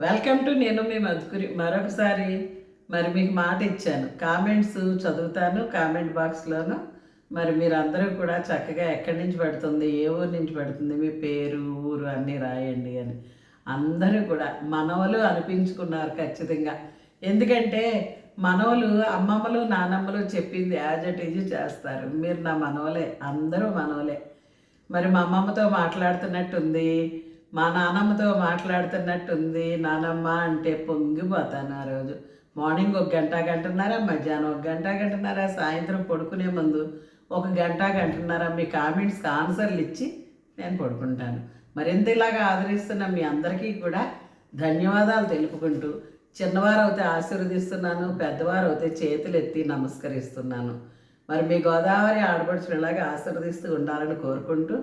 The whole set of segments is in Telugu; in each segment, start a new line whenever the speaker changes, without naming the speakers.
వెల్కమ్ టు నేను మీ మధుకురి మరొకసారి మరి మీకు మాట ఇచ్చాను. కామెంట్స్ చదువుతాను కామెంట్ బాక్స్లోను మరి మీరందరూ కూడా చక్కగా ఎక్కడి నుంచి పెడుతుంది ఏ ఊరు నుంచి పెడుతుంది మీ పేరు ఊరు అన్నీ రాయండి అని. అందరూ కూడా మనవలు అనిపించుకున్నారు ఖచ్చితంగా. ఎందుకంటే మనవలు అమ్మమ్మలు నానమ్మలు చెప్పింది యాజ్ అట్ ఈజ్ చేస్తారు. మీరు నా మనవలే అందరూ మనవలే. మరి మా అమ్మమ్మతో మాట్లాడుతున్నట్టుంది. మా నానమ్మతో మాట్లాడుతున్నట్టుంది నానమ్మ అంటే పొంగిపోతాను ఆ రోజు. మార్నింగ్ ఒక గంట గంటన్నర మధ్యాహ్నం ఒక గంట గంటన్నర సాయంత్రం పడుకునే ముందు ఒక గంట గంటన్నర మీ కామెంట్స్కి ఆన్సర్లు ఇచ్చి నేను పడుకుంటాను. మరింత ఇలాగా ఆదరిస్తున్న మీ అందరికీ కూడా ధన్యవాదాలు తెలుపుకుంటూ చిన్నవారు అయితే ఆశీర్వదిస్తున్నాను పెద్దవారు అయితే చేతులు ఎత్తి నమస్కరిస్తున్నాను. మరి మీ గోదావరి ఆడపడుచులాగా ఆశీర్వదిస్తూ ఉండాలని కోరుకుంటూ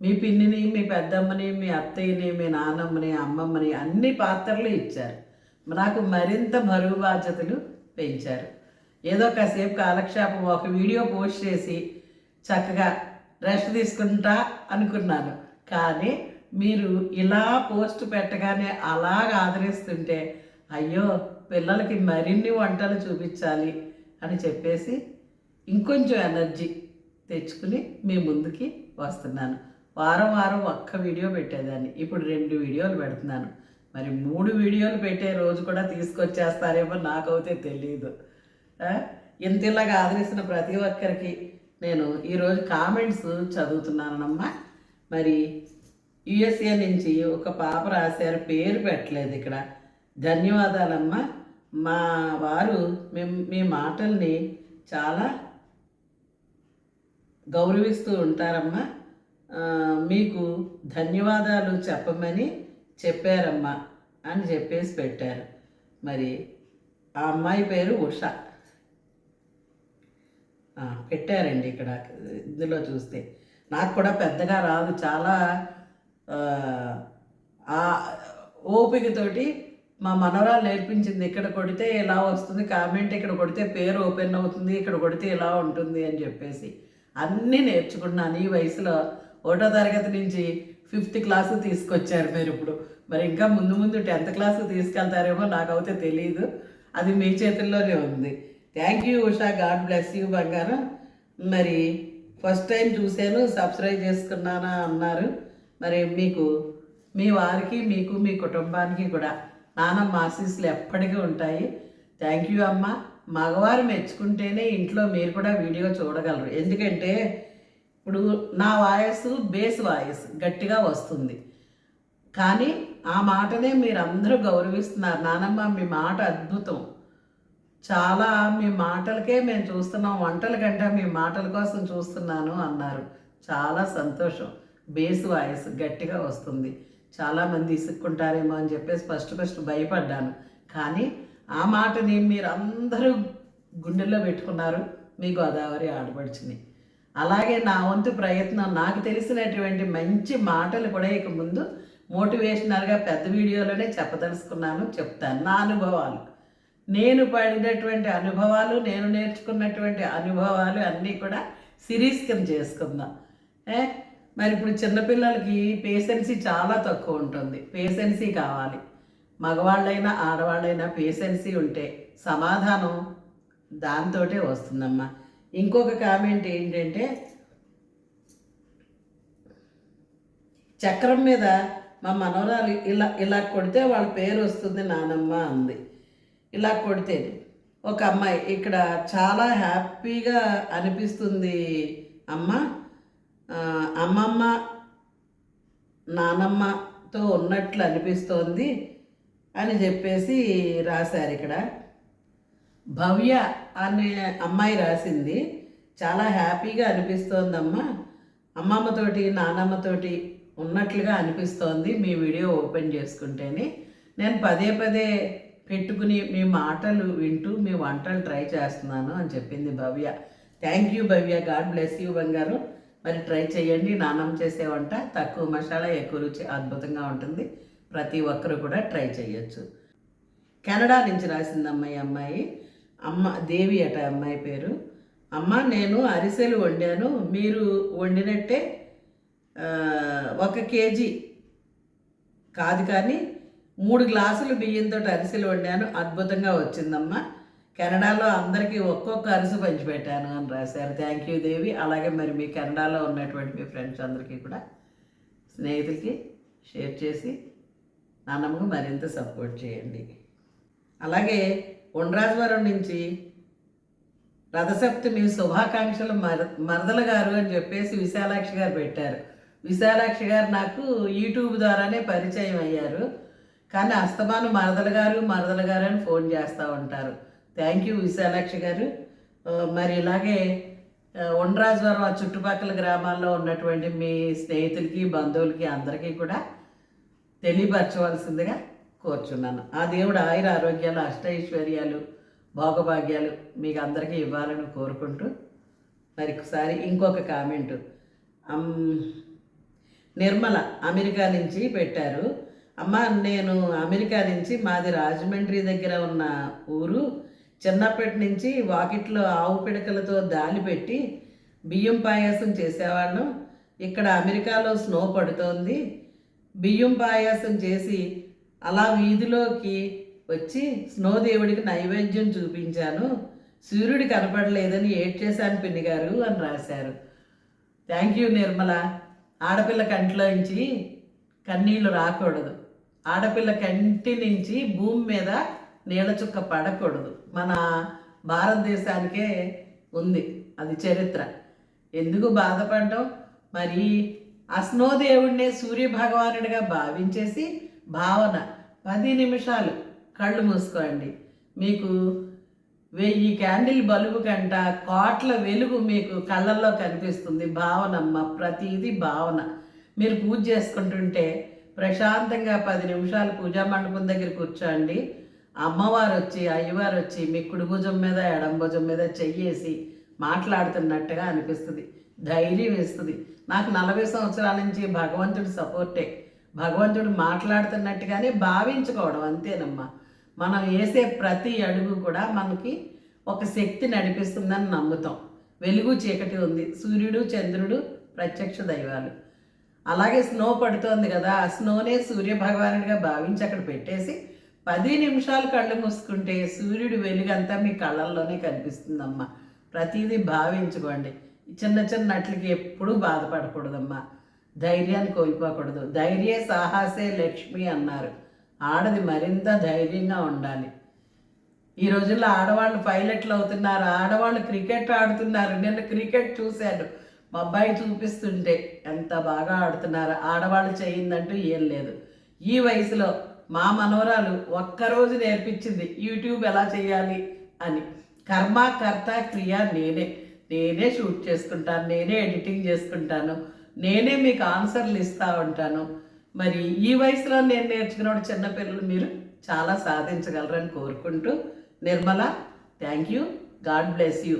మీ పిన్నిని మీ పెద్దమ్మని మీ అత్తయ్యని మీ నాన్నమ్మని అమ్మమ్మని అన్ని పాత్రలు ఇచ్చారు. నాకు మరింత బరువు బాధ్యతలు పెంచారు. ఏదో కాసేపు కాలక్షేపం ఒక వీడియో పోస్ట్ చేసి చక్కగా రెస్ట్ తీసుకుంటా అనుకున్నాను. కానీ మీరు ఇలా పోస్ట్ పెట్టగానే అలాగ ఆదరిస్తుంటే అయ్యో పిల్లలకి మరిన్ని వంటలు చూపించాలి అని చెప్పేసి ఇంకొంచెం ఎనర్జీ తెచ్చుకుని మీ ముందుకి వస్తున్నాను. వారం వారం ఒక్క వీడియో పెట్టేదాన్ని. ఇప్పుడు రెండు వీడియోలు పెడుతున్నాను. మరి మూడు వీడియోలు పెట్టే రోజు కూడా తీసుకొచ్చేస్తారేమో నాకైతే తెలియదు ఇంతలాగా ఇంత ఆదరిస్తున్న ప్రతి ఒక్కరికి నేను ఈరోజు కామెంట్స్ చదువుతున్నానమ్మా. మరి యుఎస్ఏ నుంచి ఒక పాప రాశారు పేరు పెట్టలేదు ఇక్కడ. ధన్యవాదాలమ్మా. మా వారు మేము మీ మాటల్ని చాలా గౌరవిస్తూ ఉంటారమ్మా. మీకు ధన్యవాదాలు చెప్పమని చెప్పారమ్మా అని చెప్పేసి పెట్టారు. మరి ఆ అమ్మాయి పేరు ఉష. పెట్టారండి ఇక్కడ ఇందులో చూస్తే. నాకు కూడా పెద్దగా రాదు చాలా ఆ, ఆ ఓపికతోటి మా మనవరాలు నేర్పించింది ఇక్కడ కొడితే ఇలా వస్తుంది కామెంట్ ఇక్కడ కొడితే పేరు ఓపెన్ అవుతుంది ఇక్కడ కొడితే ఇలా ఉంటుంది అని చెప్పేసి అన్నీ నేర్చుకున్నాను ఈ వయసులో. ఒకటో తరగతి నుంచి ఫిఫ్త్ క్లాసు తీసుకొచ్చారు మీరు ఇప్పుడు. మరి ఇంకా ముందు ముందు టెన్త్ క్లాసు తీసుకెళ్తారేమో నాకైతే తెలియదు అది మీ చేతుల్లోనే ఉంది. Thank you Usha. God bless you బంగారం. మరి ఫస్ట్ టైం చూశాను సబ్స్క్రైబ్ చేసుకున్నానా అన్నారు. మరి మీకు మీ వారికి మీకు మీ కుటుంబానికి కూడా నానమ్మ ఆశీస్సులు ఎప్పటికీ ఉంటాయి. థ్యాంక్ యూ అమ్మ. మగవారు మెచ్చుకుంటేనే ఇంట్లో మీరు కూడా వీడియో చూడగలరు. ఎందుకంటే ఇప్పుడు నా వాయిస్ బేస్ వాయిస్ గట్టిగా వస్తుంది. కానీ ఆ మాటనే మీరు అందరూ గౌరవిస్తున్నారు. నానమ్మ మీ మాట అద్భుతం. చాలా మీ మాటలకే మేము చూస్తున్నాం. వంటల కంటే మీ మాటల కోసం చూస్తున్నాను అన్నారు. చాలా సంతోషం. బేస్ వాయిస్ గట్టిగా వస్తుంది. చాలామంది ఇసుక్కుంటారేమో అని చెప్పేసి ఫస్ట్ ఫస్ట్ భయపడ్డాను. కానీ ఆ మాటని మీరు అందరూ గుండెల్లో పెట్టుకున్నారు. మీ గోదావరి ఆడపడిచినాయి అలాగే నా వంతు ప్రయత్నం నాకు తెలిసినటువంటి మంచి మాటలు కూడా ఇక ముందు మోటివేషనల్గా పెద్ద వీడియోలోనే చెప్పదలుచుకున్నాను చెప్తాను నా అనుభవాలు. నేను పడినటువంటి అనుభవాలు నేను నేర్చుకున్నటువంటి అనుభవాలు అన్నీ కూడా సిరీస్ కింద చేసుకుందాం. ఏ? మరి ఇప్పుడు చిన్నపిల్లలకి పేషెన్సీ చాలా తక్కువ ఉంటుంది. పేషెన్సీ కావాలి. మగవాళ్ళైనా ఆడవాళ్ళైనా పేషెన్సీ ఉంటే సమాధానం దాంతోటే వస్తుందమ్మా. ఇంకొక కామెంట్ ఏంటంటే చక్రం మీద మా మనవరాలు ఇలా ఇలా కొడితే వాళ్ళ పేరు వస్తుంది నానమ్మ అంది. ఇలా కొడితే ఒక అమ్మాయి ఇక్కడ చాలా హ్యాపీగా అనిపిస్తుంది అమ్మ. అమ్మమ్మ నానమ్మతో ఉన్నట్లు అనిపిస్తోంది అని చెప్పేసి రాశారు ఇక్కడ. భవ్య అనే అమ్మాయి రాసింది. చాలా హ్యాపీగా అనిపిస్తోందమ్మా. అమ్మమ్మతోటి నానమ్మతోటి ఉన్నట్లుగా అనిపిస్తోంది మీ వీడియో ఓపెన్ చేసుకుంటేనే. నేను పదే పదే పెట్టుకుని మీ మాటలు వింటూ మీ వంటలు ట్రై చేస్తున్నాను అని చెప్పింది Bhavya. Thank you Bhavya. God bless you బంగారు. మరి ట్రై చేయండి. నానమ్మ చేసే వంట తక్కువ మసాలా ఎక్కువ రుచి అద్భుతంగా ఉంటుంది. ప్రతి ఒక్కరు కూడా ట్రై చేయొచ్చు. కెనడా నుంచి రాసింది అమ్మాయి అమ్మాయి. అమ్మ దేవి అట అమ్మాయి పేరు. అమ్మ నేను అరిసెలు వండాను. మీరు వండినట్టే ఒక కేజీ కాదు కానీ మూడు గ్లాసులు బియ్యంతో అరిసెలు వండాను. అద్భుతంగా వచ్చిందమ్మా. కెనడాలో అందరికీ ఒక్కొక్క అరిసి పంచిపెట్టాను అని రాశారు. Thank you Devi. అలాగే మరి మీ కెనడాలో ఉన్నటువంటి మీ ఫ్రెండ్స్ అందరికీ కూడా స్నేహితులకి షేర్ చేసి నాన్నమ్మకు మరింత సపోర్ట్ చేయండి. అలాగే ఉండ్రాజవరం నుంచి రథసప్తమి శుభాకాంక్షలు మర మరదల గారు అని చెప్పేసి విశాలాక్షి గారు పెట్టారు. విశాలాక్షి గారు నాకు యూట్యూబ్ ద్వారానే పరిచయం అయ్యారు. కానీ అస్తమాను మరదల గారు మరదల గారు అని ఫోన్ చేస్తూ ఉంటారు. థ్యాంక్ యూ విశాలాక్షి గారు. మరి ఇలాగే ఉండ్రాజవరం ఆ చుట్టుపక్కల గ్రామాల్లో ఉన్నటువంటి మీ స్నేహితులకి బంధువులకి అందరికీ కూడా తెలియపరచవలసిందిగా కోరుచున్నాను. ఆ దేవుడు ఆయుర ఆరోగ్యాలు అష్టైశ్వర్యాలు భోగభాగ్యాలు మీకు అందరికీ ఇవ్వాలని కోరుకుంటూ మరొకసారి ఇంకొక కామెంటు. నిర్మల అమెరికా నుంచి పెట్టారు. అమ్మ నేను అమెరికా నుంచి మాది రాజమండ్రి దగ్గర ఉన్న ఊరు. చిన్నప్పటి నుంచి వాకిట్లో ఆవు పిడకలతో దాలి పెట్టి బియ్యం పాయాసం చేసేవాళ్ళం. ఇక్కడ అమెరికాలో స్నో పడుతోంది. బియ్యం పాయాసం చేసి అలా వీధిలోకి వచ్చి స్నో దేవుడికి నైవేద్యం చూపించాను. సూర్యుడు కనపడలేదని ఏడ్చేశాను పిన్ని గారు అని రాశారు. Thank you Nirmala. ఆడపిల్ల కంటిలోంచి కన్నీళ్ళు రాకూడదు. ఆడపిల్ల కంటి నుంచి భూమి మీద నీళ్ళ చుక్క పడకూడదు. మన భారతదేశానికే ఉంది అది చరిత్ర. ఎందుకు బాధపడడం? మరి అస్నోదేవుడినే సూర్య భగవానుడిగా భావించేసి భావన. పది నిమిషాలు కళ్ళు మూసుకోండి. మీకు వెయ్యి క్యాండిల్ బల్బు కంట కోట్ల వెలుగు మీకు కళ్ళల్లో కనిపిస్తుంది. భావనమ్మ ప్రతిదీ భావన. మీరు పూజ చేసుకుంటుంటే ప్రశాంతంగా పది నిమిషాలు పూజా మండపం దగ్గర కూర్చోండి. అమ్మవారు వచ్చి అయ్యవారు వచ్చి మీ కుడి భుజం మీద ఎడం భుజం మీద చెయ్యేసి మాట్లాడుతున్నట్టుగా అనిపిస్తుంది. ధైర్యం ఇస్తుంది నాకు నలభై సంవత్సరాల నుంచి భగవంతుడి సపోర్టే. భగవంతుడు మాట్లాడుతున్నట్టుగానే భావించుకోవడం అంతేనమ్మా. మనం వేసే ప్రతి అడుగు కూడా మనకి ఒక శక్తి నడిపిస్తుందని నమ్ముతాం. వెలుగు చీకటి ఉంది. సూర్యుడు చంద్రుడు ప్రత్యక్ష దైవాలు. అలాగే స్నో పడుతోంది కదా ఆ స్నోనే సూర్యభగవానుడిగా భావించి అక్కడ పెట్టేసి పది నిమిషాలు కళ్ళు మూసుకుంటే సూర్యుడి వెలుగంతా మీ కళ్ళల్లోనే కనిపిస్తుందమ్మా. ప్రతిదీ భావించుకోండి. చిన్న చిన్న నట్లకి ఎప్పుడూ బాధపడకూడదమ్మా. ధైర్యాన్ని కోల్పోకూడదు ధైర్య సాహసే లక్ష్మి అన్నారు. ఆడది మరింత ధైర్యంగా ఉండాలి. ఈ రోజుల్లో ఆడవాళ్ళు పైలట్లు అవుతున్నారు. ఆడవాళ్ళు క్రికెట్ ఆడుతున్నారు. నిన్న క్రికెట్ చూశాను. మా అబ్బాయి చూపిస్తుంటే ఎంత బాగా ఆడుతున్నారు. ఆడవాళ్ళు చేయిందంటూ ఏం లేదు. ఈ వయసులో మా మనవరాలు ఒక్కరోజు నేర్పించింది యూట్యూబ్ ఎలా చేయాలి? అని. కర్మ కర్త క్రియ నేనే. నేనే షూట్ చేసుకుంటాను. నేనే ఎడిటింగ్ చేసుకుంటాను. నేనే మీకు ఆన్సర్లు ఇస్తూ ఉంటాను. మరి ఈ వయసులో నేను నేర్చుకున్న చిన్నపిల్లలు మీరు చాలా సాధించగలరని కోరుకుంటూ Nirmala thank you God bless you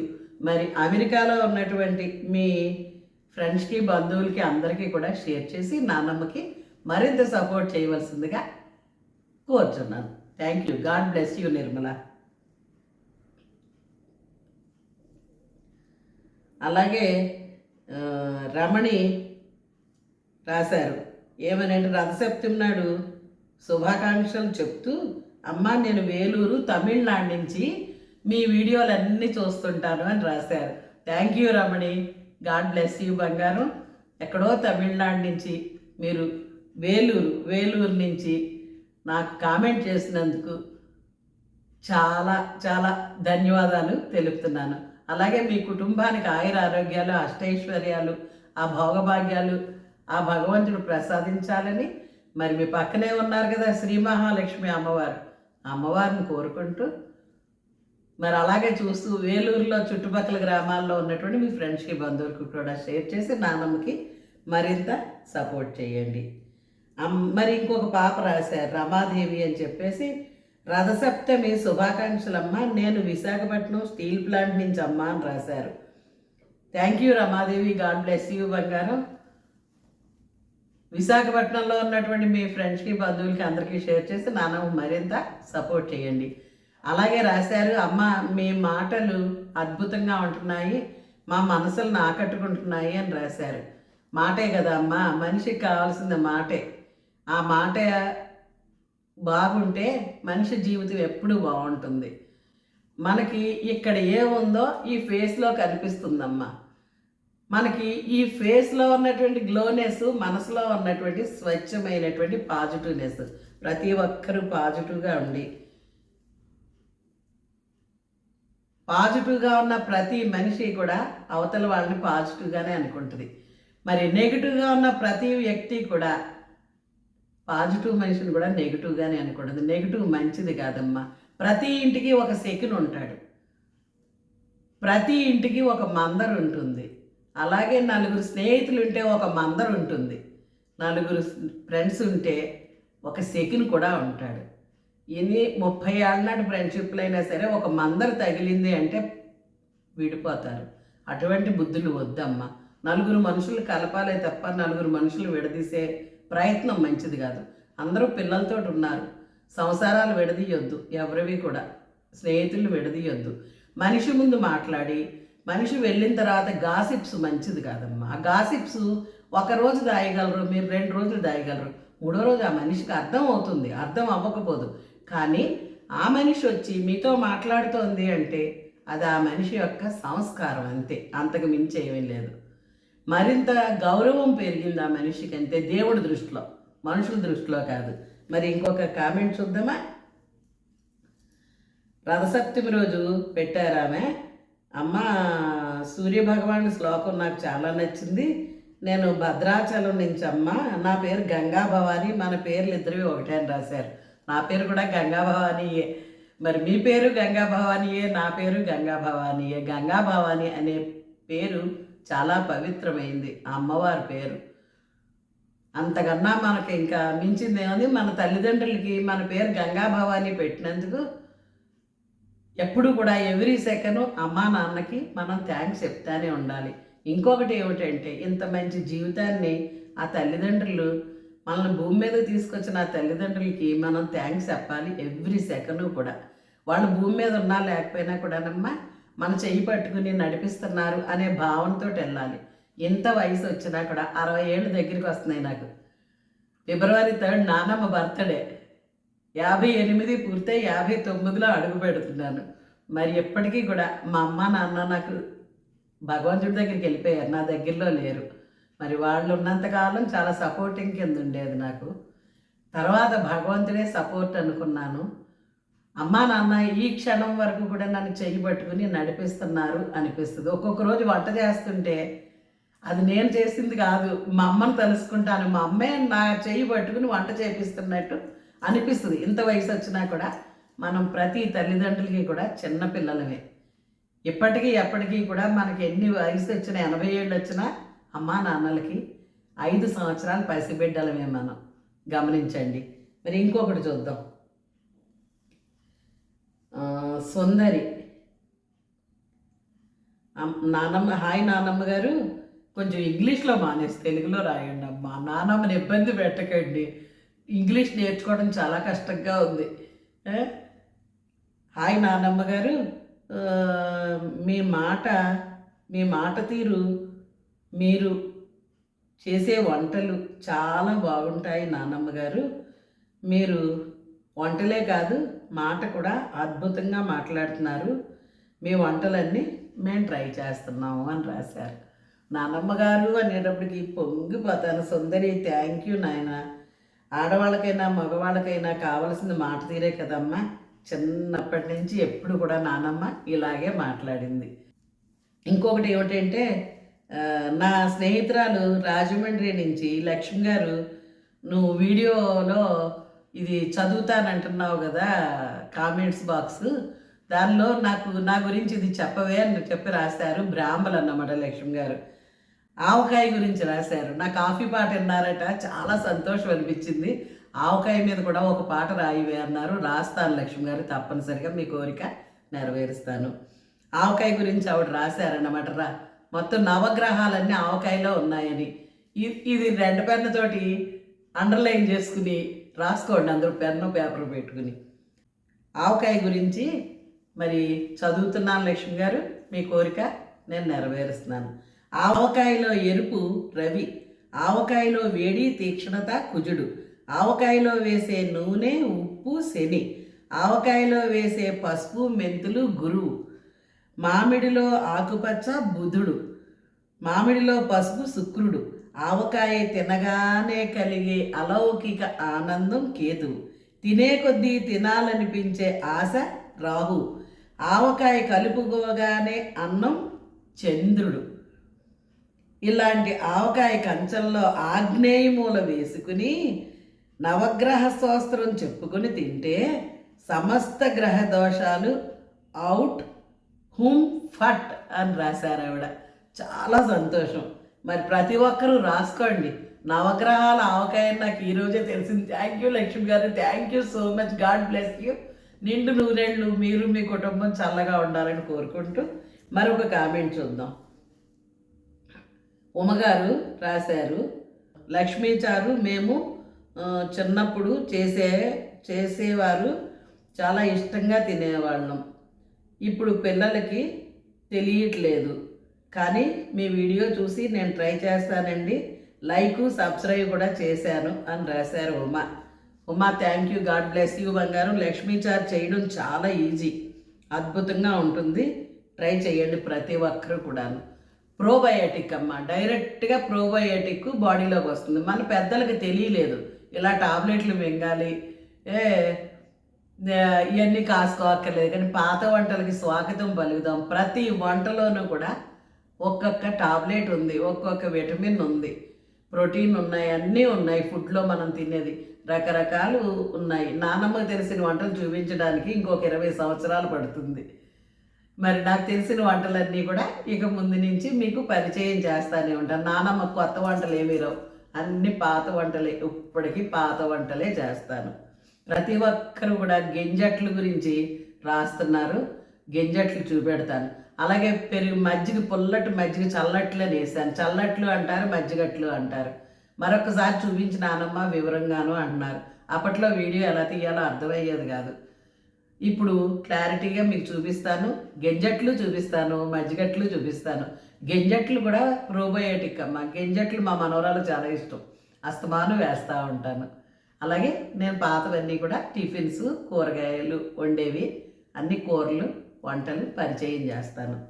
మరి అమెరికాలో ఉన్నటువంటి మీ ఫ్రెండ్స్కి బంధువులకి అందరికీ కూడా షేర్ చేసి నాన్నమ్మకి మరింత సపోర్ట్ చేయవలసిందిగా కోరుచున్నాను. Thank you God bless you Nirmala. అలాగే రమణి రాశారు. ఏమనంటే రథసప్తమి నాడు శుభాకాంక్షలు చెప్తూ అమ్మ నేను వేలూరు తమిళనాడు నుంచి మీ వీడియోలన్నీ చూస్తుంటాను అని రాశారు. Thank you Ramani. God bless you బంగారం. ఎక్కడో తమిళనాడు నుంచి మీరు వేలూరు వేలూరు నుంచి నాకు కామెంట్ చేసినందుకు చాలా చాలా ధన్యవాదాలు తెలుపుతున్నాను. అలాగే మీ కుటుంబానికి ఆయుర ఆరోగ్యాలు అష్టైశ్వర్యాలు ఆ భోగభాగ్యాలు ఆ భగవంతుడు ప్రసాదించాలని మరి మీ పక్కనే ఉన్నారు కదా శ్రీ మహాలక్ష్మి అమ్మవారు. అమ్మవారిని కోరుకుంటూ మరి అలాగే చూస్తూ వేలూరులో చుట్టుపక్కల గ్రామాల్లో ఉన్నటువంటి మీ ఫ్రెండ్స్కి బంధువులకు కూడా షేర్ చేసి నానమ్మకి మరింత సపోర్ట్ చేయండి. మరి ఇంకొక పాప రాశారు రమాదేవి అని చెప్పేసి రథసప్తమి శుభాకాంక్షలమ్మ నేను విశాఖపట్నం స్టీల్ ప్లాంట్ నుంచి అమ్మ అని రాశారు. Thank you Ramadevi. God bless you బంగారం. విశాఖపట్నంలో ఉన్నటువంటి మీ ఫ్రెండ్స్కి బంధువులకి అందరికీ షేర్ చేసి నాన్నమ్మ మరింత సపోర్ట్ చేయండి. అలాగే రాశారు అమ్మ మీ మాటలు అద్భుతంగా ఉంటున్నాయి మా మనసులను ఆకట్టుకుంటున్నాయి అని రాశారు. మాటే కదా అమ్మ మనిషికి కావాల్సింది మాటే. ఆ మాట బాగుంటే మనిషి జీవితం ఎప్పుడూ బాగుంటుంది. మనకి ఇక్కడ ఏముందో ఈ ఫేస్లో కనిపిస్తుందమ్మా. మనకి ఈ ఫేస్లో ఉన్నటువంటి గ్లోనెస్ మనసులో ఉన్నటువంటి స్వచ్ఛమైనటువంటి పాజిటివ్నెస్ ప్రతి ఒక్కరూ పాజిటివ్గా ఉండి పాజిటివ్గా ఉన్న ప్రతి మనిషి కూడా అవతల వాళ్ళని పాజిటివ్గానే అనుకుంటుంది. మరి నెగిటివ్గా ఉన్న ప్రతి వ్యక్తి కూడా పాజిటివ్ మనిషిని కూడా నెగిటివ్గానే అనుకుంటుంది. నెగిటివ్ మంచిది కాదమ్మా. ప్రతి ఇంటికి ఒక సెకిన్ ఉంటాడు. ప్రతి ఇంటికి ఒక మందరు ఉంటుంది అలాగే నలుగురు స్నేహితులు ఉంటే ఒక మందరు ఉంటుంది నలుగురు ఫ్రెండ్స్ ఉంటే ఒక సెకిన్ కూడా ఉంటాడు. ఎన్ని ముప్పై ఏళ్ళ నాటి ఫ్రెండ్షిప్లు అయినా సరే ఒక మందరు తగిలింది అంటే విడిపోతారు. అటువంటి బుద్ధులు వద్దమ్మా. నలుగురు మనుషులు కలపాలే తప్ప నలుగురు మనుషులు విడదీసే ప్రయత్నం మంచిది కాదు. అందరూ పిల్లలతో ఉన్నారు సంసారాలు విడదీయొద్దు. ఎవరివి కూడా. స్నేహితులు విడదీయొద్దు. మనిషి ముందు మాట్లాడి మనిషి వెళ్ళిన తర్వాత గాసిప్స్ మంచిది కాదమ్మా. ఆ గాసిప్స్ ఒక రోజు దాయగలరు మీరు రెండు రోజులు దాయగలరు. మూడో రోజు ఆ మనిషికి అర్థం అవుతుంది అర్థం అవ్వకపోదు. కానీ ఆ మనిషి వచ్చి మీతో మాట్లాడుతోంది అంటే అది ఆ మనిషి యొక్క సంస్కారం అంతే అంతకు మించి ఏమీ లేదు. మరింత గౌరవం పెరిగింది ఆ మనిషికి అంతే దేవుడి దృష్టిలో మనుషుల దృష్టిలో కాదు. మరి ఇంకొక కామెంట్ చూద్దామా? రథసప్తమి రోజు పెట్టారామె? అమ్మ సూర్యభగవాన్ శ్లోకం నాకు చాలా నచ్చింది. నేను భద్రాచలం నుంచి అమ్మ నా పేరు గంగా భవాని మన పేర్లు ఇద్దరివి ఒకటే అని రాశారు. నా పేరు కూడా గంగా భవానీయే. మరి మీ పేరు గంగా భవానీయే నా పేరు గంగా భవానీయే. గంగా భవాని అనే పేరు చాలా పవిత్రమైంది ఆ అమ్మవారి పేరు. అంతకన్నా మనకి ఇంకా మించింది ఏమని మన తల్లిదండ్రులకి మన పేరు గంగా భవాని పెట్టినందుకు ఎప్పుడు కూడా ఎవ్రీ సెకండ్ అమ్మా నాన్నకి మనం థ్యాంక్స్ చెప్తానే ఉండాలి. ఇంకొకటి ఏమిటంటే ఇంత మంచి జీవితాన్ని ఆ తల్లిదండ్రులు మనల్ని భూమి మీద తీసుకొచ్చిన ఆ తల్లిదండ్రులకి మనం థ్యాంక్స్ చెప్పాలి ఎవ్రీ సెకండ్ కూడా. వాళ్ళు భూమి మీద ఉన్నా లేకపోయినా కూడానమ్మా మన చెయ్యి పట్టుకుని నడిపిస్తున్నారు అనే భావనతో వెళ్ళాలి. ఎంత వయసు వచ్చినా కూడా అరవై ఏళ్ళు దగ్గరికి వస్తున్నాయి నాకు. ఫిబ్రవరి థర్డ్ నానమ్మ బర్త్డే. యాభై ఎనిమిది పూర్తయి యాభై తొమ్మిదిలో అడుగు పెడుతున్నాను. మరి ఎప్పటికీ కూడా మా అమ్మ నాన్న నాకు భగవంతుడి దగ్గరికి వెళ్ళిపోయారు. నా దగ్గరలో లేరు. మరి వాళ్ళు ఉన్నంతకాలం చాలా సపోర్టింగ్ కింద ఉండేది నాకు. తర్వాత భగవంతుడే సపోర్ట్ అనుకున్నాను. అమ్మా నాన్న ఈ క్షణం వరకు కూడా నన్ను చెయ్యి పట్టుకుని నడిపిస్తున్నారు అనిపిస్తుంది. ఒక్కొక్క రోజు వంట చేస్తుంటే అది నేను చేసింది కాదు. మా అమ్మని తెలుసుకుంటాను మా అమ్మే నా చెయ్యి పట్టుకుని వంట చేపిస్తున్నట్టు అనిపిస్తుంది. ఇంత వయసు వచ్చినా కూడా మనం ప్రతి తల్లిదండ్రులకి కూడా చిన్న పిల్లలమే. ఇప్పటికీ ఎప్పటికీ కూడా మనకి ఎన్ని వయసు వచ్చినా ఎనభై ఏళ్ళు వచ్చినా అమ్మా నాన్నలకి ఐదు సంవత్సరాలు పసిబిడ్డలమే మనం. గమనించండి. మరి ఇంకొకటి చూద్దాం. సుందరి. నానమ్మ హాయ్ నానమ్మ గారు. కొంచెం ఇంగ్లీష్లో మానేసి తెలుగులో రాయండి అమ్మా నానమ్మని ఇబ్బంది పెట్టకండి. ఇంగ్లీష్ నేర్చుకోవడం చాలా కష్టంగా ఉంది. హాయ్ నానమ్మ గారు. మీ మాట మీ మాట తీరు మీరు చేసే వంటలు చాలా బాగుంటాయి నానమ్మ గారు. మీరు వంటలే కాదు మాట కూడా అద్భుతంగా మాట్లాడుతున్నారు. మీ వంటలన్నీ మేము ట్రై చేస్తున్నాము అని రాశారు. నానమ్మ గారు అనేటప్పటికి పొంగిపోతాను. సుందరి థ్యాంక్ యూ నాయనా. ఆడవాళ్ళకైనా మగవాళ్ళకైనా కావలసింది మాట తీరే కదమ్మా. చిన్నప్పటి నుంచి ఎప్పుడు కూడా నానమ్మ ఇలాగే మాట్లాడింది. ఇంకొకటి ఏమిటంటే నా స్నేహితురాలు రాజమండ్రి నుంచి లక్ష్మి గారు నువ్వు వీడియోలో ఇది చదువుతానంటున్నావు కదా కామెంట్స్ బాక్స్. దానిలో నాకు నా గురించి ఇది చెప్పవే అని చెప్పి రాశారు బ్రాహ్మలు అన్నమాట లక్ష్మి గారు. ఆవకాయ గురించి రాశారు. నా కాఫీ పాట విన్నారట. చాలా సంతోషం అనిపించింది. ఆవకాయ మీద కూడా ఒక పాట రాయివే అన్నారు. రాస్తాను లక్ష్మి గారు తప్పనిసరిగా మీ కోరిక నెరవేరుస్తాను. ఆవకాయ గురించి ఆవిడ రాశారన్నమాట. రా మొత్తం నవగ్రహాలన్నీ ఆవకాయలో ఉన్నాయని. ఇది రెండు పెన్నుతోటి అండర్లైన్ చేసుకుని రాసుకోండి అందరూ పెన్ను పేపర్ పెట్టుకుని. ఆవకాయ గురించి మరి చదువుతున్నాను లక్ష్మి గారు మీ కోరిక నేను నెరవేరుస్తున్నాను. ఆవకాయలో ఎరుపు రవి ఆవకాయలో వేడి తీక్షణత కుజుడు ఆవకాయలో వేసే నూనె ఉప్పు శని ఆవకాయలో వేసే పసుపు మెంతులు గురువు. మామిడిలో ఆకుపచ్చ బుధుడు మామిడిలో పసుపు శుక్రుడు ఆవకాయ తినగానే కలిగే అలౌకిక ఆనందం కేతువు తినే కొద్దీ తినాలనిపించే ఆశ రాహు. ఆవకాయ కలుపుకోగానే అన్నం చంద్రుడు. ఇలాంటి ఆవకాయ కంచంలో ఆగ్నేయమూల వేసుకుని నవగ్రహ స్తోత్రం చెప్పుకొని తింటే సమస్త గ్రహ దోషాలు అవుట్ హుమ్ ఫట్ అని రాశారు ఆవిడ. చాలా సంతోషం. మరి ప్రతి ఒక్కరూ రాసుకోండి. నవగ్రహాల ఆవకాయ నాకు ఈరోజే తెలిసింది. థ్యాంక్ యూ లక్ష్మి గారు. Thank you so much god bless you నిండు నూరేళ్ళు మీరు మీ కుటుంబం చల్లగా ఉండాలని కోరుకుంటూ మరొక కామెంట్ చూద్దాం. ఉమగారు రాశారు. లక్ష్మీ చారు మేము చిన్నప్పుడు చేసే చేసేవారు చాలా ఇష్టంగా తినేవాళ్ళం. ఇప్పుడు పిల్లలకి తెలియట్లేదు. కానీ మీ వీడియో చూసి నేను ట్రై చేస్తానండి. లైక్ సబ్స్క్రైబ్ కూడా చేశాను అని రాశారు Uma. Uma thank you god bless you బంగారం. లక్ష్మీ చారు చేయడం చాలా ఈజీ అద్భుతంగా ఉంటుంది. ట్రై చేయండి ప్రతి ఒక్కరు కూడాను. ప్రోబయోటిక్ అమ్మ. డైరెక్ట్గా ప్రోబయోటిక్ బాడీలోకి వస్తుంది. మన పెద్దలకు తెలియలేదు. ఇలా టాబ్లెట్లు మింగాలి. ఏ ఇవన్నీ కాసుకోక్కర్లేదు. కానీ పాత వంటలకి స్వాగతం పలుకుదాం. ప్రతి వంటలోనూ కూడా ఒక్కొక్క టాబ్లెట్ ఉంది. ఒక్కొక్క విటమిన్ ఉంది. ప్రోటీన్ ఉన్నాయి. అన్నీ ఉన్నాయి ఫుడ్లో మనం తినేది. రకరకాలు ఉన్నాయి. నానమ్మకు తెలిసిన వంటలు చూపించడానికి ఇంకొక ఇరవై సంవత్సరాలు పడుతుంది. మరి నాకు తెలిసిన వంటలన్నీ కూడా ఇక ముందు నుంచి మీకు పరిచయం చేస్తానే ఉంటాను నానమ్మ కొత్త వంటలు ఏమీ రావు. అన్ని పాత వంటలే. ఇప్పటికీ పాత వంటలే చేస్తాను. ప్రతి ఒక్కరు కూడా గింజట్ల గురించి రాస్తున్నారు. గింజట్లు చూపెడతాను. అలాగే పెరుగు మజ్జిగ పుల్లటి మజ్జిగ చల్లట్లు అని వేసాను చల్లట్లు అంటారు మజ్జిగట్లు అంటారు. మరొకసారి చూపించి నానమ్మ వివరంగాను అంటున్నారు. అప్పట్లో వీడియో ఎలా తీయాలో అర్థమయ్యేది కాదు. ఇప్పుడు క్లారిటీగా మీకు చూపిస్తాను. గింజట్లు చూపిస్తాను. మజ్జిగట్లు చూపిస్తాను. గింజట్లు కూడా ప్రోబయోటిక్ అమ్మ. గింజట్లు మా మనవరాలు చాలా ఇష్టం. అస్తమాను వేస్తూ ఉంటాను. అలాగే నేను పాతవన్నీ కూడా టిఫిన్స్ కూరగాయలు వండేవి. అన్ని కూరలు వంటలు పరిచయం చేస్తాను.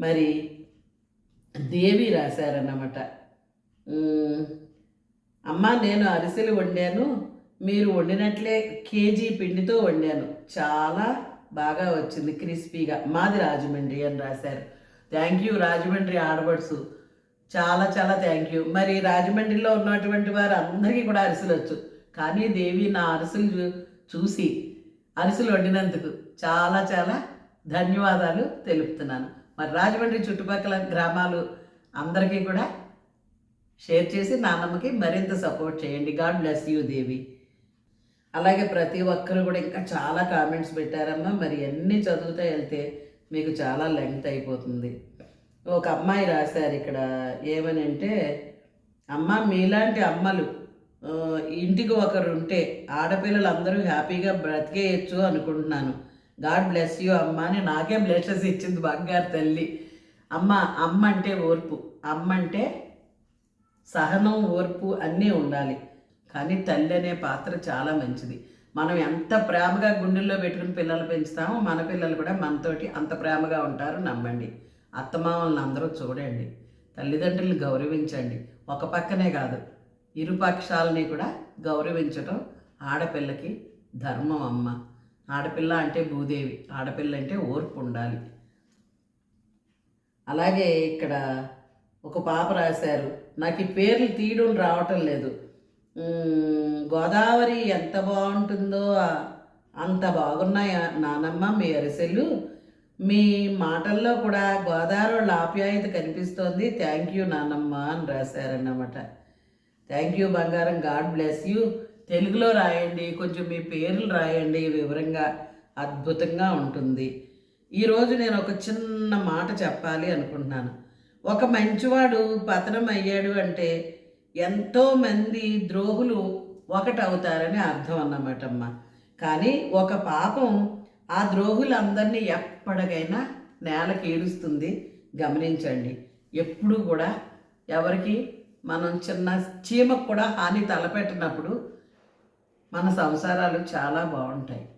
మరి దేవి రాశారన్నమాట. అమ్మ నేను అరిసెలు వండాను. మీరు వండినట్లే కేజీ పిండితో వండాను. చాలా బాగా వచ్చింది క్రిస్పీగా. మాది రాజమండ్రి అని రాశారు. థ్యాంక్ యూ రాజమండ్రి ఆడబడుసు. చాలా చాలా థ్యాంక్ యూ మరి రాజమండ్రిలో ఉన్నటువంటి వారు అందరికీ కూడా అరిసెలు వచ్చు. కానీ దేవి నా అరిసెలు చూ- చూసి అరిసెలు వండినందుకు చాలా చాలా ధన్యవాదాలు తెలుపుతున్నాను. మరి రాజమండ్రి చుట్టుపక్కల గ్రామాలు అందరికీ కూడా షేర్ చేసి నాన్నమ్మకి మరింత సపోర్ట్ చేయండి. God bless you Devi. అలాగే ప్రతి ఒక్కరు కూడా ఇంకా చాలా కామెంట్స్ పెట్టారమ్మా. మరి అన్నీ చదువుతూ వెళ్తే మీకు చాలా లెంగ్త్ అయిపోతుంది. ఒక అమ్మాయి రాశారు ఇక్కడ ఏమని అంటే అమ్మ మీలాంటి అమ్మలు ఇంటికి ఒకరు ఉంటే ఆడపిల్లలు అందరూ హ్యాపీగా బ్రతికేయచ్చు అనుకుంటున్నాను. గాడ్ బ్లెస్ యూ అమ్మ అని నాకే బ్లెస్సెస్ ఇచ్చింది బంగారు తల్లి. అమ్మ అమ్మ అంటే ఓర్పు అమ్మ అంటే సహనం ఓర్పు అన్నీ ఉండాలి. కానీ తల్లి అనే పాత్ర చాలా మంచిది. మనం ఎంత ప్రేమగా గుండెల్లో పెట్టుకుని పిల్లలు పెంచుతామో మన పిల్లలు కూడా మనతోటి అంత ప్రేమగా ఉంటారు నమ్మండి. అత్తమామల్ని అందరూ చూడండి. తల్లిదండ్రులను గౌరవించండి. ఒక పక్కనే కాదు ఇరు పక్షాలని కూడా గౌరవించడం ఆడపిల్లకి ధర్మం అమ్మ. ఆడపిల్ల అంటే భూదేవి ఆడపిల్ల అంటే ఓర్పు ఉండాలి. అలాగే ఇక్కడ ఒక పాప రాశారు నాకు ఈ పేర్లు తీయడం రావటం లేదు. గోదావరి ఎంత బాగుంటుందో అంత బాగున్నాయి నానమ్మ మీ అరిసెలు. మీ మాటల్లో కూడా గోదావరి ఆప్యాయత కనిపిస్తోంది. థ్యాంక్ యూ నానమ్మ అని రాశారన్నమాట. థ్యాంక్ యూ బంగారం. గాడ్ బ్లెస్ యూ తెలుగులో రాయండి కొంచెం మీ పేర్లు రాయండి వివరంగా అద్భుతంగా ఉంటుంది. ఈరోజు నేను ఒక చిన్న మాట చెప్పాలి అనుకుంటున్నాను. ఒక మంచివాడు పతనం అయ్యాడు అంటే ఎంతోమంది ద్రోహులు ఒకటవుతారని అర్థం అన్నమాటమ్మ. కానీ ఒక పాపం ఆ ద్రోహులందరినీ ఎప్పటికైనా నేలకి ఏడుస్తుంది. గమనించండి ఎప్పుడు కూడా ఎవరికి మనం చిన్న చీమకు కూడా హాని తలపెట్టినప్పుడు మన సంసారాలు చాలా బాగుంటాయి.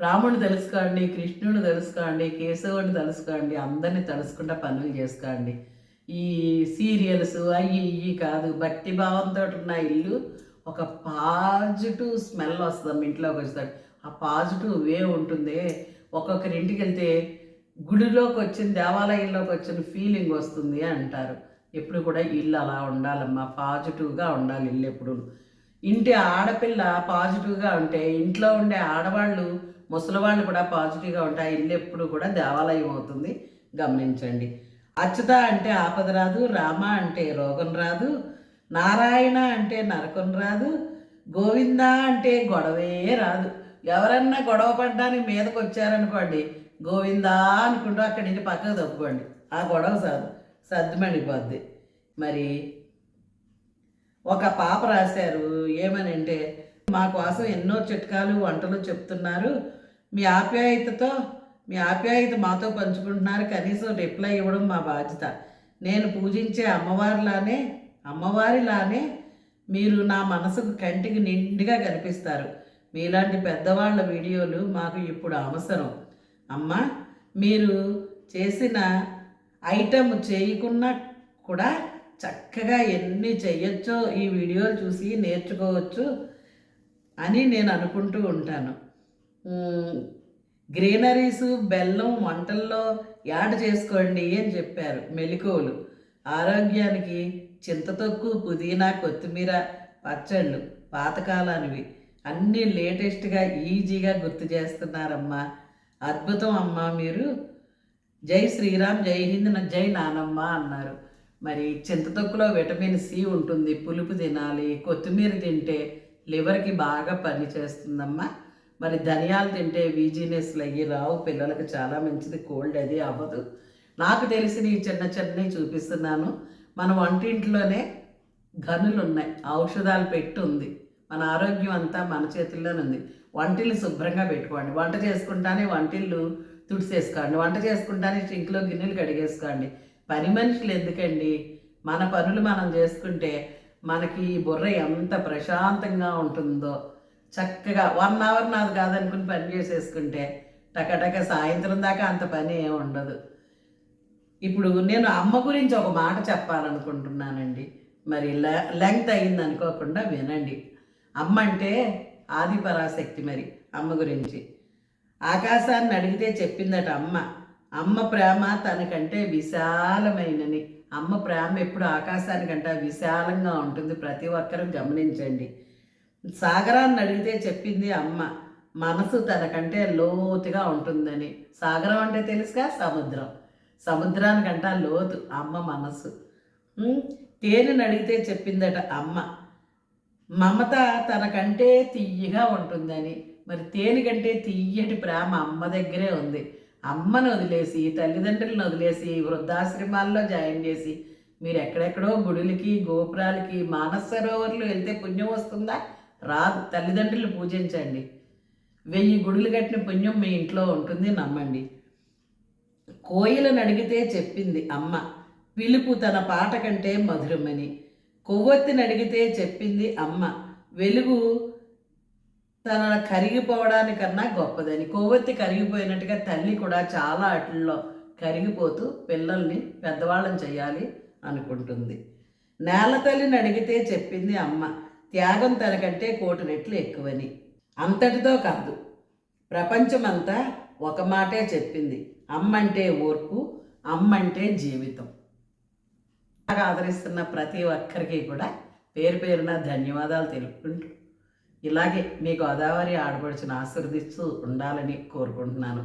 రాముడిని తెలుసుకోండి కృష్ణుడిని తెలుసుకోండి కేశవుని తెలుసుకోండి అందరినీ తెలుసుకుంటా పనులు చేసుకోండి. ఈ సీరియల్స్ అవి ఇవి కాదు భక్తి భావంతో ఉన్న ఇల్లు ఒక పాజిటివ్ స్మెల్ వస్తుంది ఇంట్లోకి వస్తాడు ఆ పాజిటివ్ వే ఉంటుంది. ఒక్కొక్కరి ఇంటికి వెళ్తే గుడిలోకి వచ్చిన దేవాలయంలోకి వచ్చిన ఫీలింగ్ వస్తుంది అంటారు. ఎప్పుడు కూడా ఇల్లు అలా ఉండాలమ్మా పాజిటివ్గా ఉండాలి ఇల్లు ఎప్పుడు ఇంటి ఆడపిల్ల పాజిటివ్గా ఉంటే ఇంట్లో ఉండే ఆడవాళ్ళు ముసలివాళ్ళు కూడా పాజిటివ్గా ఉంటే ఆ ఇల్లు ఎప్పుడు కూడా దేవాలయం అవుతుంది. గమనించండి. అచ్యుత అంటే ఆపద రాదు రామ అంటే రోగం రాదు నారాయణ అంటే నరకం రాదు గోవింద అంటే గొడవే రాదు. ఎవరన్నా గొడవ పడ్డానికి మీదకి వచ్చారనుకోండి గోవిందా అనుకుంటూ అక్కడి నుంచి పక్కకు తప్పుకోండి. ఆ గొడవ సాదు సర్దుమణిపోద్ది మరి ఒక పాప రాశారు ఏమని అంటే మా కోసం ఎన్నో చిట్కాలు వంటలు చెప్తున్నారు. మీ ఆప్యాయతతో మీ ఆప్యాయత మాతో పంచుకుంటున్నారు. కనీసం రిప్లై ఇవ్వడం మా బాధ్యత. నేను పూజించే అమ్మవారిలానే అమ్మవారిలానే మీరు నా మనసుకు కంటికి నిండుగా కనిపిస్తారు. మీలాంటి పెద్దవాళ్ళ వీడియోలు మాకు ఇప్పుడు అవసరం. అమ్మ మీరు చేసిన ఐటమ్ చేయకున్నా కూడా చక్కగా ఎన్ని చెయ్యొచ్చో ఈ వీడియోలు చూసి నేర్చుకోవచ్చు అని నేను అనుకుంటూ ఉంటాను. గ్రీనరీస్ బెల్లం వంటల్లో యాడ్ చేసుకోండి అని చెప్పారు మెలకువలు. ఆరోగ్యానికి చింతతొక్కు పుదీనా కొత్తిమీర పచ్చళ్ళు పాతకాలానివి. అన్నీ లేటెస్ట్గా ఈజీగా గుర్తు చేస్తున్నారమ్మా. అద్భుతం అమ్మా మీరు. జై శ్రీరామ్ జై హింద్ జై నానమ్మ అన్నారు. మరి చింతతొక్కులో విటమిన్ సి ఉంటుంది. పులుపు తినాలి కొత్తిమీర తింటే లివర్కి బాగా పని చేస్తుందమ్మా మరి ధనియాలు తింటే వీజీనెస్లు అయ్యి రావు పిల్లలకు చాలా మంచిది కోల్డ్ అది అవ్వదు. నాకు తెలిసిన ఈ చిన్న చిన్నవి చూపిస్తున్నాను. మన వంటింట్లోనే గనులు ఉన్నాయి ఔషధాలు పెట్టి ఉంది మన ఆరోగ్యం అంతా మన చేతుల్లోనే ఉంది. వంటిల్లు శుభ్రంగా పెట్టుకోండి. వంట చేసుకుంటానే వంటిల్లు తుడిసేసుకోండి. వంట చేసుకుంటానే సింక్లో గిన్నెలు కడిగేసుకోండి. పని మనుషులు ఎందుకండి? మన పనులు మనం చేసుకుంటే మనకి ఈ బుర్ర ఎంత ప్రశాంతంగా ఉంటుందో. చక్కగా వన్ అవర్ నాది కాదనుకుని పని చేసేసుకుంటే టకటక సాయంత్రం దాకా అంత పని ఏమి ఉండదు. ఇప్పుడు నేను అమ్మ గురించి ఒక మాట చెప్పాలనుకుంటున్నానండి. మరి లె- లెంగ్త్ అయింది అనుకోకుండా వినండి. అమ్మ అంటే ఆది పరాశక్తి మరి అమ్మ గురించి. ఆకాశాన్ని అడిగితే చెప్పిందట అమ్మ అమ్మ ప్రేమ తనకంటే విశాలమైనని అమ్మ ప్రేమ ఎప్పుడు ఆకాశానికంటే విశాలంగా ఉంటుంది. ప్రతి ఒక్కరూ గమనించండి. సాగరాన్ని అడిగితే చెప్పింది అమ్మ. మనసు తనకంటే లోతుగా ఉంటుందని. సాగరం అంటే తెలుసుగా? సముద్రం. సముద్రానికంట లోతు. అమ్మ మనసు. తేనెని అడిగితే చెప్పిందట అమ్మ. మమత తనకంటే తీయగా ఉంటుందని. మరి తేనె కంటే తీయటి ప్రేమ అమ్మ దగ్గరే ఉంది. అమ్మను వదిలేసి తల్లిదండ్రులను వదిలేసి వృద్ధాశ్రమాల్లో జాయిన్ చేసి మీరు ఎక్కడెక్కడో గుడులకి గోపురాలకి మానసరోవర్లు వెళ్తే పుణ్యం వస్తుందా? రాదు. తల్లిదండ్రులు పూజించండి. వెయ్యి గుడులు కట్టిన పుణ్యం మీ ఇంట్లో ఉంటుంది నమ్మండి. కోయిలను అడిగితే చెప్పింది అమ్మ. పిలుపు తన పాట కంటే మధురమని. కొవ్వొత్తిని అడిగితే చెప్పింది అమ్మ. వెలుగు తన కరిగిపోవడానికన్నా గొప్పదని. కొవ్వొత్తి కరిగిపోయినట్టుగా తల్లి కూడా చాలా అట్లలో కరిగిపోతూ పిల్లల్ని పెద్దవాళ్ళని చేయాలి అనుకుంటుంది. నేల తల్లిని అడిగితే చెప్పింది అమ్మ. త్యాగం తనకంటే కోటి రెట్లు ఎక్కువని. అంతటితో కాదు ప్రపంచమంతా ఒక మాటే చెప్పింది అమ్మంటే ఓర్పు అమ్మంటే జీవితం. బాగా ఆదరిస్తున్న ప్రతి ఒక్కరికి కూడా పేరు పేరున ధన్యవాదాలు తెలుపుకుంటూ ఇలాగే మీ గోదావరి ఆడపడుచును ఆశీర్దిస్తూ ఉండాలని కోరుకుంటున్నాను.